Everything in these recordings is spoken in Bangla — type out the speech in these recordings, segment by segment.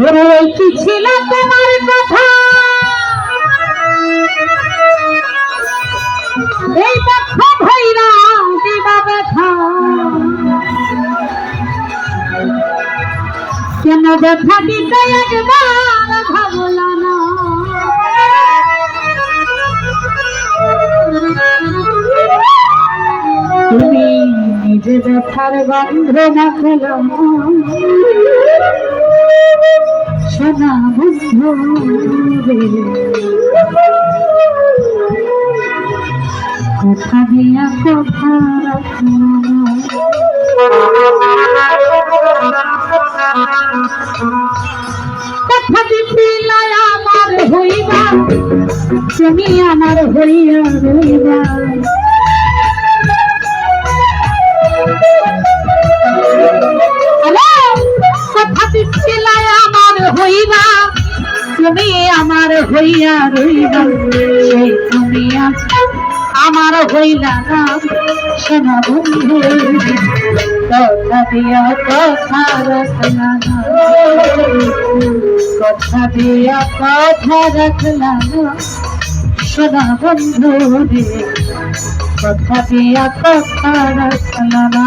কি ছিল তোমার কথা এই দেখো ভাইরা দিবা ব্যথা কেন ব্যথা দিতে না তুমি নিজে ব্যথার গন্ধ না খেলো রে কথা দিয়া কথা কথা দিছিলাই আমার হইবা তুমি আমার হইয়া রইবা আমার হইবা, তুমি আমার হইয়া রইবা। সেই তুমি আমার হইলা না, সোনা বন্ধু। কথা দিয়া কথা রাখলা না। কথা দিয়া কথা রাখলা না, সোনা বন্ধু রে। কথা দিয়া কথা রাখলা না।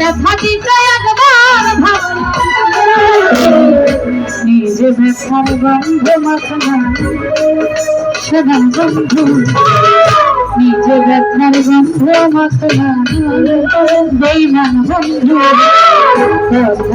দেখা দিতে একবার ভাবলাম নিজে ব্যথার গন্ধ মাখনা সোনা বন্ধু নিজে ব্যথার গন্ধ মাথা বন্ধু।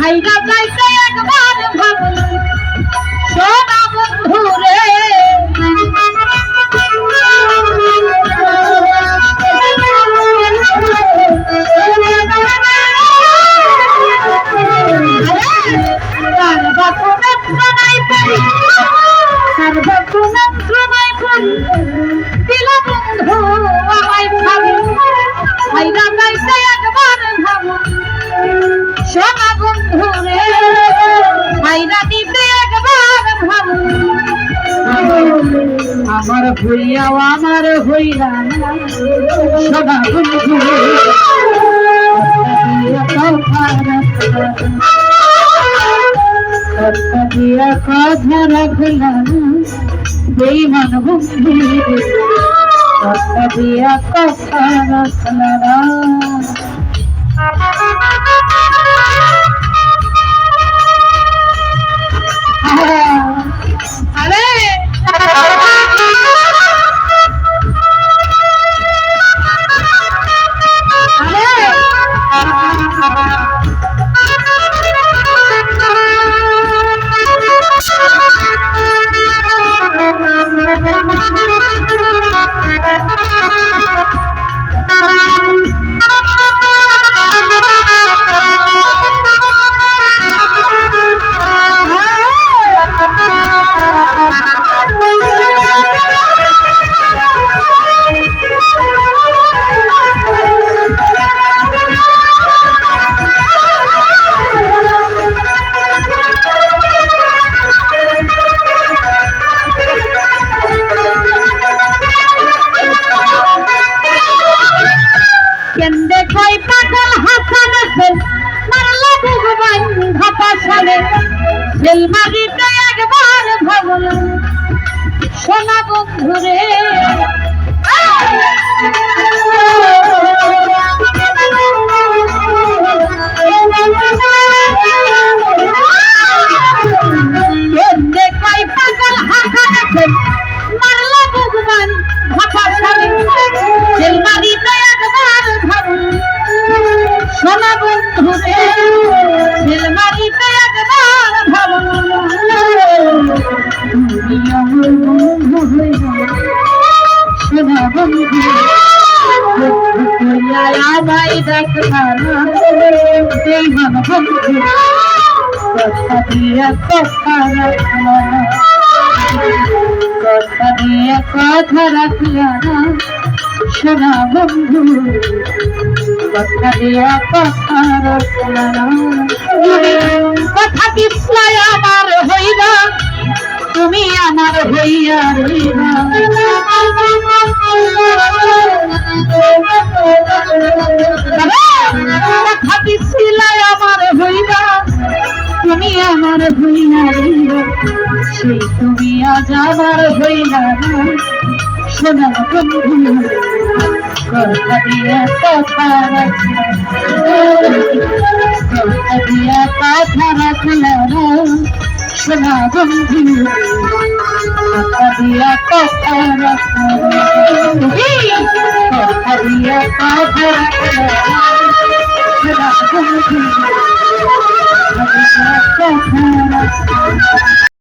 ভাইরা যাইতে একবার ভাবি সব হইয়াও আমার হইয়া না সদা বন্ধু। দিয়া কথা রাখলাম বেইমান বন্ধু। কথা দিয়া কথা রাখলাম। সেল মারিতে একবার ভাবলাম সোনা বন্ধু আমায় ডাকবার দেইমান বন্ধু কথা দিয়ে কথা রাখলাম কথা দিয়ে কথা রাখলাম সোনা বন্ধু। কথা দিয়ে আমার হইবা তুমি আমার হইয়া রইবা কথা দিসলাই আমার তুমি আমার হইয়া রইবা সেই তুমি আজ আমার হইলা না শোনা বন্ধু কথা দিয়ে কথা রাখলাম কথা শোনা বন্ধু কথা দিয়া কথা কথা দিয়ে কথা শোনা বন্ধু কথা